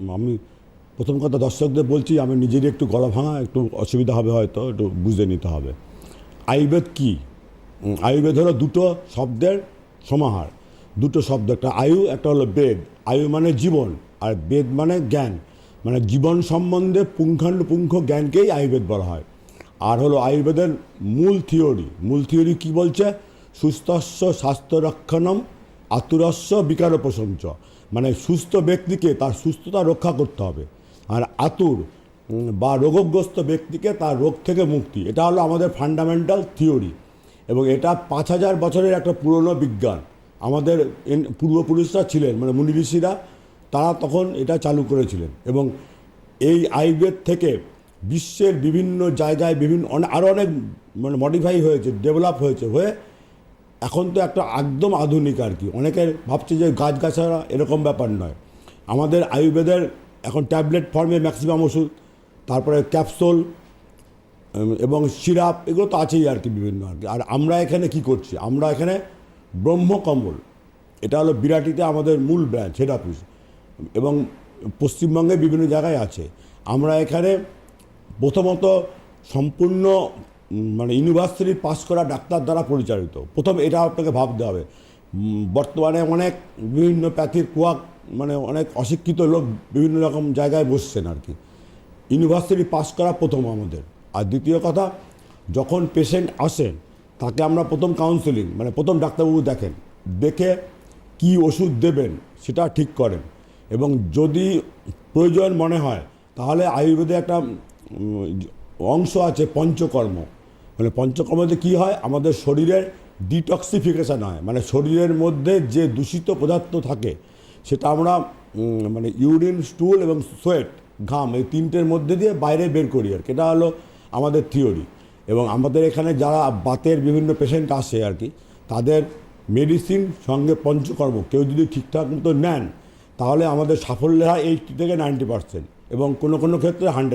আমি প্রথম কথা দর্শকদের বলছি, আমি নিজেরই একটু গলা ভাঙা, একটু অসুবিধা হবে হয়তো, একটু বুঝে নিতে হবে। আয়ুর্বেদ কী? আয়ুর্বেদ হলো দুটো শব্দের সমাহার। দুটো শব্দ, একটা আয়ু, একটা হলো বেদ। আয়ু মানে জীবন, আর বেদ মানে জ্ঞান। মানে জীবন সম্বন্ধে পুঙ্খানুপুঙ্খ জ্ঞানকেই আয়ুর্বেদ বলা হয়। আর হলো আয়ুর্বেদের মূল থিওরি। মূল থিওরি কি বলছে? সুস্থস্য স্বাস্থ্য রক্ষণম আতুরস্য বিকার প্রশংস মানে সুস্থ ব্যক্তিকে তার সুস্থতা রক্ষা করতে হবে। আর আতুর বা রোগগ্রস্ত ব্যক্তিকে তার রোগ থেকে মুক্তি। এটা হলো আমাদের ফান্ডামেন্টাল থিওরি এবং এটা পাঁচ হাজার বছরের একটা পুরনো বিজ্ঞান। আমাদের পূর্বপুরুষরা ছিলেন মানে মুনি ঋষিরা, তারা তখন এটা চালু করেছিলেন। এবং এই আয়ুর্বেদ থেকে বিশ্বের বিভিন্ন জায়গায় বিভিন্ন আরও অনেক মানে মডিফাই হয়েছে ডেভেলপ হয়েছে, হয়ে এখন তো একটা একদম আধুনিক আর কি। অনেকের ভাবছে যে গাছগাছাড়া এরকম ব্যাপার নয়। আমাদের আয়ুর্বেদের এখন ট্যাবলেট ফর্মে ম্যাক্সিমাম ওষুধ, তারপরে ক্যাপসুল এবং সিরাপ, এগুলো তো আছেই আর কি বিভিন্ন আর কি। আর আমরা এখানে কি করছি? আমরা এখানে ব্রহ্মকমল, এটা হলো বিরাটিতে আমাদের মূল ব্র্যান্ড হেড অফিস এবং পশ্চিমবঙ্গে বিভিন্ন জায়গায় আছে। আমরা এখানে প্রথমত সম্পূর্ণ মানে ইউনিভার্সিটি পাস করা ডাক্তার দ্বারা পরিচালিত। প্রথম এটা আপনাকে ভাবতে হবে। বর্তমানে অনেক বিভিন্ন প্যাথির কুয়াক মানে অনেক অশিক্ষিত লোক বিভিন্ন রকম জায়গায় বসছেন আর কি ইউনিভার্সিটি পাস করা প্রথম আমাদের। আর দ্বিতীয় কথা, যখন পেশেন্ট আসেন তাকে আমরা প্রথম কাউন্সেলিং মানে প্রথম ডাক্তারবাবু দেখেন, দেখে কি ওষুধ দেবেন সেটা ঠিক করেন। এবং যদি প্রয়োজন মনে হয়, তাহলে আয়ুর্বেদে একটা অংশ আছে পঞ্চকর্ম। মানে পঞ্চকর্মতে কী হয়? আমাদের শরীরের ডিটক্সিফিকেশান হয়। মানে শরীরের মধ্যে যে দূষিত পদার্থ থাকে, সেটা আমরা মানে ইউরিন স্টুল এবং সোয়েট ঘাম এই তিনটের মধ্যে দিয়ে বাইরে বের করি আর কি। এটা হলো আমাদের থিওরি এবং আমাদের এখানে যারা বাতের বিভিন্ন পেশেন্ট আসে আর কি, তাদের মেডিসিন সঙ্গে পঞ্চকর্ম, কেউ যদি ঠিকঠাক মতো নেন, তাহলে আমাদের সাফল্য হয় এইটি থেকে নাইনটি পার্সেন্ট এবং কোনো কোনো ক্ষেত্রে হান্ড্রেড